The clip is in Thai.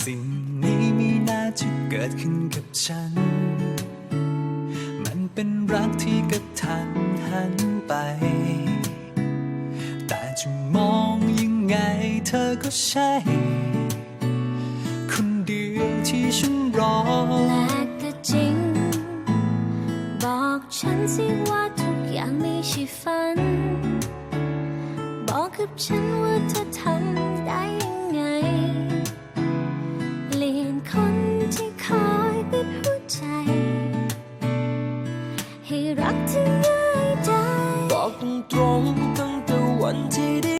สิ่งนี้ไมีน่าจะเกิดขึ้นกับฉัน มันเป็นรักที่กระทันหันไป แต่จะมองยังไงเธอก็ใช่ คนเดียวที่ฉันรอแปลกแต่จริง บอกฉันสิว่าทุกอย่างไม่ใช่ฝัน บอกกับฉันว่าเธอทำ ให้รักเธอง่ายใจบอกตรงตั้งแต่วันที่ได้